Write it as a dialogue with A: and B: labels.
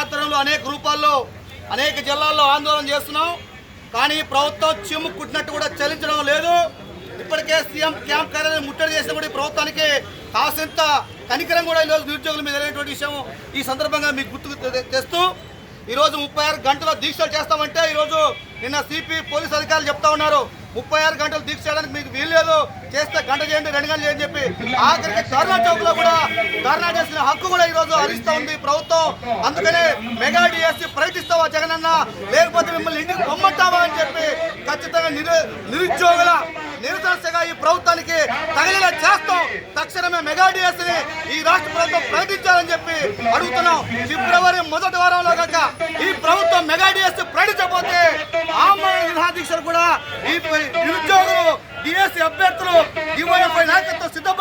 A: ఆధ్వర్యంలో అనేక రూపాల్లో అనేక జిల్లాల్లో ఆందోళన చేస్తున్నాం. కానీ ప్రభుత్వం చిమ్ము కుట్టినట్టు కూడా చెల్లించడం లేదు. ఇప్పటికే సీఎం క్యాంప్ కార్యాలయం ముట్టడి చేసిన కూడా ప్రభుత్వానికి కాసింత కనికరం కూడా ఈరోజు నిరుద్యోగుల మీద విషయం ఈ సందర్భంగా మీకు గుర్తు తె- ఈరోజు ముప్పై ఆరు గంటల దీక్షలు చేస్తామంటే ఈరోజు నిన్న సిపి పోలీస్ అధికారులు చెప్తా ఉన్నారు. ముప్పై ఆరు గంటలు దీక్ష చేయడానికి మీకు వీల్లేదు చేస్తే గంట చేయండి రెండు గంటలు చేయని చెప్పి ఆఖరికి ధర్నా చౌక్లో కూడా ధర్నా చేసిన హక్కు కూడా ఈ రోజు హరిస్తా ఉంది ప్రభుత్వం. అందుకనే మెగా డిఎస్సి ప్రకటిస్తావా జగనన్న లేకపోతే మిమ్మల్ని ఇంటికి పొమ్మంటావా అని చెప్పి ఖచ్చితంగా నిరు నిరుద్యోగుల నిరసనగా ఈ ప్రభుత్వానికి తగిలేలా చేస్తాం. తక్షణమే మెగా డిఎస్ని ఈ రాష్ట్ర ప్రభుత్వం ప్రకటించాలని చెప్పి అడుగుతున్నాం. ఫిబ్రవరి మొదటి వారంలో కాక మెగా డిఎస్సీ ప్రకటించకపోతే ఆమరణ నిరాదీక్షలు కూడా ఈ నిరుద్యోగులు డిఎస్సీ అభ్యర్థులు డివైఎఫ్ఐ నాయకత్వం సిద్ధపడుతుంది